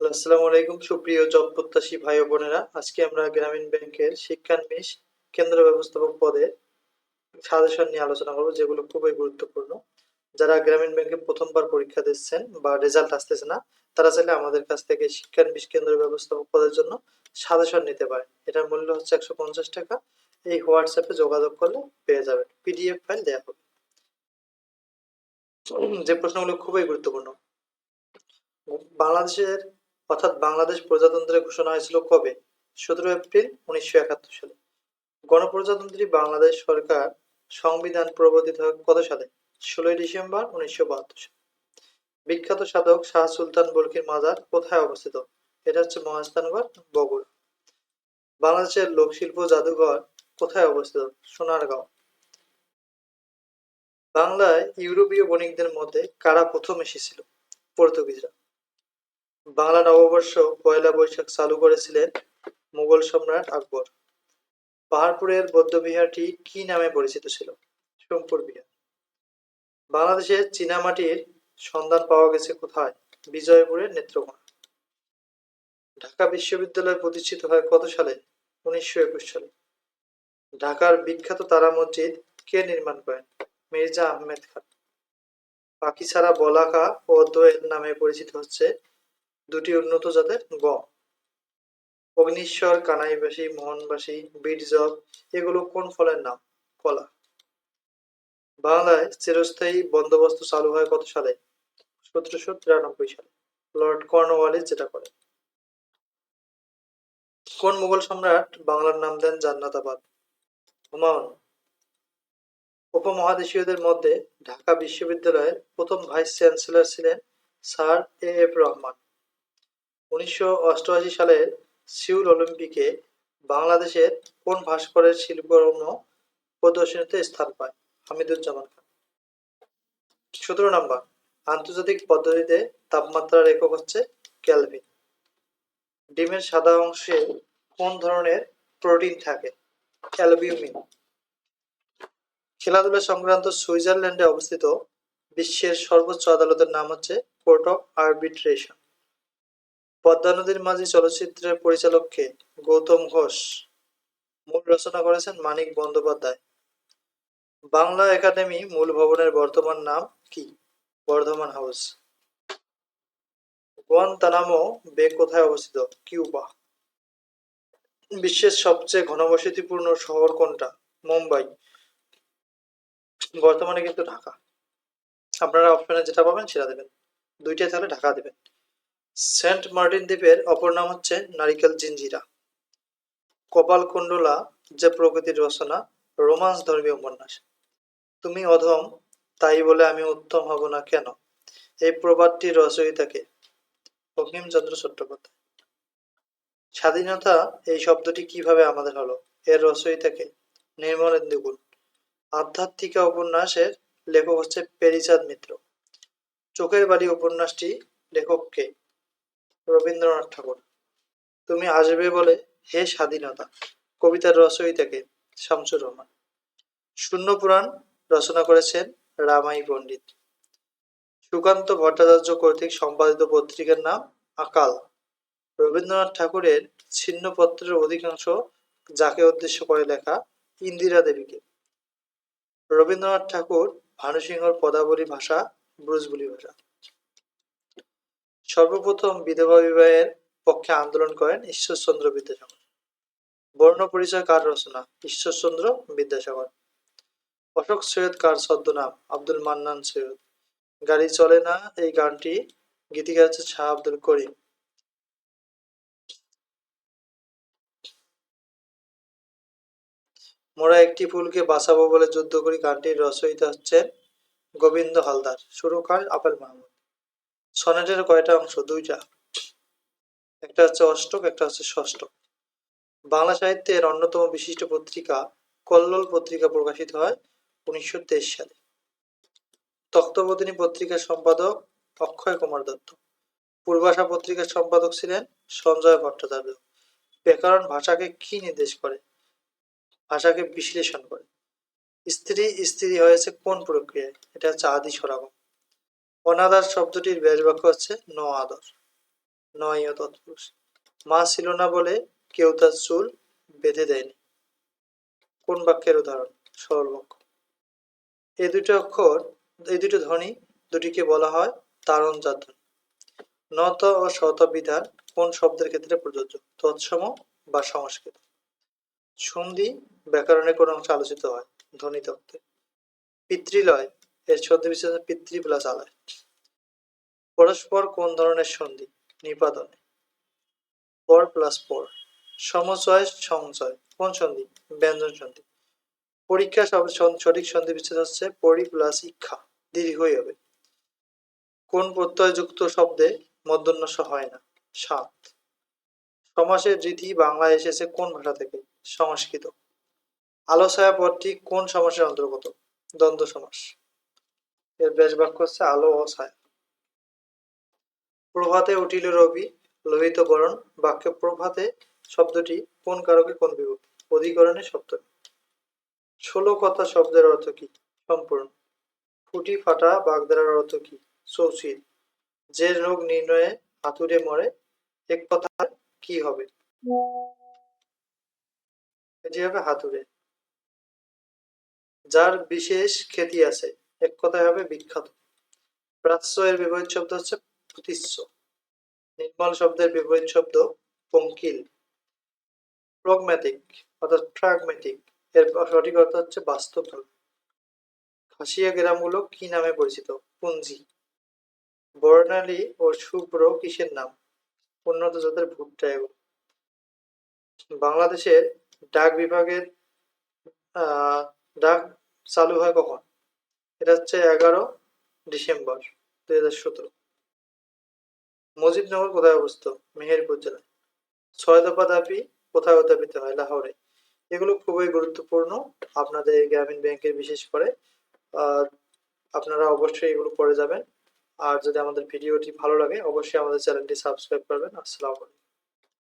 আসসালামু আলাইকুম, সুপ্রিয় জব প্রত্যাশী ভাই বোনেরা। আজকে আমরা গ্রামীণ ব্যাংকের শিক্ষানবিশ কেন্দ্র ব্যবস্থাপক পদে সাজেশন নিয়ে আলোচনা করব, যেগুলো খুবই গুরুত্বপূর্ণ। যারা গ্রামীণ ব্যাংকে প্রথমবার পরীক্ষা দিচ্ছেন বা রেজাল্ট আসতেছে না, তারা চাইলে আমাদের কাছ থেকে শিক্ষানবিশ কেন্দ্র ব্যবস্থাপক পদের জন্য সাজেশন নিতে পারেন। এটার মূল্য হচ্ছে একশো পঞ্চাশ টাকা। এই হোয়াটসঅ্যাপে যোগাযোগ করলে পেয়ে যাবেন। পিডিএফ ফাইল দেওয়া হবে। যে প্রশ্নগুলো খুবই গুরুত্বপূর্ণ। বাংলাদেশের অর্থাৎ বাংলাদেশ প্রজাতন্ত্রের ঘোষণা হয়েছিল কবে? সতেরো এপ্রিল উনিশশো একাত্তর সালে। গণপ্রজাতন্ত্রী বাংলাদেশ সরকার সংবিধান প্রবর্তিত হয় কত সালে? ষোলোই ডিসেম্বর উনিশশো বাহাত্তর সালে। বিখ্যাত সাধক শাহ সুলতান বলকির মাজার কোথায় অবস্থিত? এটা হচ্ছে মহাস্থানগড় বগুড়া। বাংলাদেশের লোকশিল্প জাদুঘর কোথায় অবস্থিত? সোনারগাঁও। বাংলায় ইউরোপীয় বণিকদের মধ্যে কারা প্রথম এসেছিল? পর্তুগিজরা। বাংলা নববর্ষ পয়লা বৈশাখ চালু করেছিলেন মুঘল সম্রাট আকবর। পাহাড়পুরের বৌদ্ধবিহারটি কি নামে পরিচিত ছিল? সোমপুর বিহার। বাংলাদেশের চীনামাটির সন্ধান পাওয়া গেছে কোথায়? বিজয়পুরের নেত্রকোনা। ঢাকা বিশ্ববিদ্যালয় প্রতিষ্ঠিত হয় কত সালে? উনিশশো একুশ সালে। ঢাকার বিখ্যাত তারা মসজিদ কে নির্মাণ করেন? মির্জা আহমেদ খান। পাখি ছাড়া বলাকা ও দোয়েল নামে পরিচিত হচ্ছে দুটি উন্নত জাতের গম। অগ্নিশ্বর, কানাইবাসী, মোহনবাসী বিটজব এগুলো কোন ফলের নাম? কলা। বাংলায় চিরস্থায়ী বন্দোবস্ত চালু হয় কত সালে? সতেরোশো তিরানব্বই সালে। লর্ড কর্নওয়ালিস যেটা করে। কোন মুঘল সম্রাট বাংলার নাম দেন জান্নাতাবাদ? হুমায়ুন। উপমহাদেশীয়দের মধ্যে ঢাকা বিশ্ববিদ্যালয়ের প্রথম ভাইস চ্যান্সেলর ছিলেন স্যার এ এফ রহমান। উনিশশো অষ্টআশি সালের সিউল অলিম্পিকে বাংলাদেশের কোন ভাস্করের শিল্পকর্ম প্রদর্শনীতে স্থান পায়? হামিদুজ্জামান খান। সতেরো নম্বর, আন্তর্জাতিক পদ্ধতিতে তাপমাত্রার একক হচ্ছে ক্যালভিন। ডিমের সাদা অংশে কোন ধরনের প্রোটিন থাকে? অ্যালবিউমিন। খেলাধুলা সংক্রান্ত সুইজারল্যান্ডে অবস্থিত বিশ্বের সর্বোচ্চ আদালতের নাম হচ্ছে কোর্ট অফ আরবিট্রেশন। পদ্মা নদীর মাঝি চলচ্চিত্রের পরিচালককে গৌতম ঘোষ মূল রচনা করেছেন মানিক বন্দ্যোপাধ্যায়। বাংলা একাডেমি মূল ভবনের বর্তমান নাম কি? বর্ধমান হাউস। গুয়ান্তানামো বে কোথায় অবস্থিত? কিউবা। বিশ্বের সবচেয়ে ঘনবসতিপূর্ণ শহর কোনটা? মুম্বাই। বর্তমানে কিন্তু ঢাকা। আপনারা অপশনে যেটা পাবেন সেটা দেবেন। দুইটাই তাহলে ঢাকা দেবেন। সেন্ট মার্টিন দ্বীপের অপর নাম হচ্ছে নারিকেল জিঞ্জিরা। কপাল কুণ্ডলা যে প্রকৃতির রচনা, রোমান্স ধর্মীয় উপন্যাস। তুমি অধম, তাই বলে আমি উত্তম হব না কেন? এই প্রবাদটির রচয়িতাকে অগ্নিমচন্দ্র চট্টোপাধ্যায়। স্বাধীনতা, এই শব্দটি কীভাবে আমাদের হলো? এর রচয়িতাকে নির্মলেন্দু গুণ। আধ্যাত্মিকা উপন্যাসের লেখক হচ্ছে পেরিচাঁদ মিত্র। চোখের বাড়ি উপন্যাসটি লেখককে রবীন্দ্রনাথ ঠাকুর। তুমি আসবে বলে হে স্বাধীনতা, কবিতার রচয়িতাকে শামসুর রহমান। শূন্য পুরাণ রচনা করেছেন রামাই পণ্ডিত। সুকান্ত ভট্টাচার্য কর্তৃক সম্পাদিত পত্রিকার নাম আকাল। রবীন্দ্রনাথ ঠাকুরের ছিন্নপত্রের অধিকাংশ যাকে উদ্দেশ্য করে লেখা ইন্দিরা দেবীকে। রবীন্দ্রনাথ ঠাকুর ভানুসিংহর পদাবলী ভাষা, ব্রুজবুলি ভাষা। সর্বপ্রথম বিধবা বিবাহের পক্ষে আন্দোলন করেন ঈশ্বরচন্দ্র বিদ্যাসাগর। বর্ণ পরিচয় কার রচনা? ঈশ্বরচন্দ্র বিদ্যাসাগর। অশোক সৈয়দ কার ছদ্মনাম? আব্দুল মান্নান সৈয়দ। গাড়ি চলে না, এই গানটি গীতিকার হচ্ছে শাহ আব্দুল করিম। মোরা একটি ফুলকে বাঁচাবো বলে যুদ্ধ করি গানটির রচয়িতা হচ্ছেন গোবিন্দ হালদার। সুরকার আপেল মাহমুদ। সনেটের কয়টা অংশ? দুইটা। একটা হচ্ছে অষ্টক, একটা হচ্ছে ষষ্ঠক। বাংলা সাহিত্যের অন্যতম বিশিষ্ট পত্রিকা কল্লোল পত্রিকা প্রকাশিত হয় উনিশশো তেইশ সালে। তক্তবোধিনী পত্রিকার সম্পাদক অক্ষয় কুমার দত্ত। পূর্বাশা পত্রিকার সম্পাদক ছিলেন সঞ্জয় ভট্টাচার্য। ব্যাকরণ ভাষাকে কি নির্দেশ করে? ভাষাকে বিশ্লেষণ করে। স্ত্রী স্ত্রী হয়েছে কোন প্রক্রিয়ায়? এটা হচ্ছে আদি সরাগম। অনাদার শব্দটির ব্যাস বাক্য হচ্ছে ন আদর নয় তৎপুরুষ। মা ছিল না বলে কেউ তার চুল বেঁধে দেয়নি। কোন বাক্যের উদাহরণ? সরল বাক্য এই দুটো অক্ষর, এই দুটো ধ্বনি দুটিকে বলা হয় তারণ জাত ধ্বনি নত ও শত বিধান কোন শব্দের ক্ষেত্রে প্রযোজ্য? তৎসম বা সংস্কৃত। সন্ধি ব্যাকরণে কোন অংশ আলোচিত হয় ধ্বনি তত্ত্বে। পিতৃলয় এর ছদ্মবিশেষ পিতৃ প্লাস আলয়। পরস্পর কোন ধরনের সন্ধি? নিপাতনে পর প্লাস পর। সমচয় সংচয় কোন সন্ধি? ব্যঞ্জন সন্ধি। পরীক্ষা সঠিক সন্ধি বিচ্ছেদ হচ্ছে পরি প্লাস ইচ্ছা দীর্ঘই হবে। কোন প্রত্যয়যুক্ত শব্দে মধ্যন্যস হয় না? সাত। সমাসের রীতি বাংলায় এসেছে কোন ভাষা থেকে? সংস্কৃত। আলো ছায়া পদটি কোন সমাসের অন্তর্গত? দ্বন্দ্ব সমাস। এর বেশ বাক্য হচ্ছে আলো ও ছায়া। প্রভাতে উঠিল রবি, লোহিত বরণ বাক্যে প্রভাতে শব্দটি কোন কারকে কোন বিভক্তি? অধিকরণে শব্দ ষোলো কথা শব্দের অর্থ কি? সম্পূর্ণ। ফুটি ফাটা বাগদারার অর্থ কি? চৌচির। যে রোগ নির্ণয়ে হাতুড়ে মরে, এক কথা কি হবে? এটি হবে হাতুড়ে। যার বিশেষ খ্যাতি আছে এক কথায় হবে বিখ্যাত। প্রাচ্য এর বিপরীত শব্দ হচ্ছে প্রতিশ্য নির্মল শব্দের বিপরীত শব্দ পঙ্কিল। প্রগম্যাটিক অর্থাৎ প্রাগম্যাটিক এর সঠিক অর্থ হচ্ছে বাস্তব খাসিয়া গ্রামগুলো কি নামে পরিচিত? পুঞ্জি। বর্ণালী ও শুভ্র কিসের নাম? উন্নত জাতের ভুট্টা এগুলো বাংলাদেশের ডাক বিভাগের ডাক চালু হয় কখন? এটা হচ্ছে এগারো ডিসেম্বর দুই হাজার সতেরো। মুজিবনগর কোথায় অবস্থিত? মেহেরপুর জেলায়। ছয় দফা দাবি কোথায় উত্থাপিত হয়? লাহোরে। এগুলো খুবই গুরুত্বপূর্ণ। আপনাদের গ্রামীণ ব্যাংকের বিশেষ করে। আপনারা অবশ্যই এগুলো পড়ে যাবেন। আর যদি আমাদের ভিডিওটি ভালো লাগে, অবশ্যই আমাদের চ্যানেলটি সাবস্ক্রাইব করবেন। আসসালামু আলাইকুম।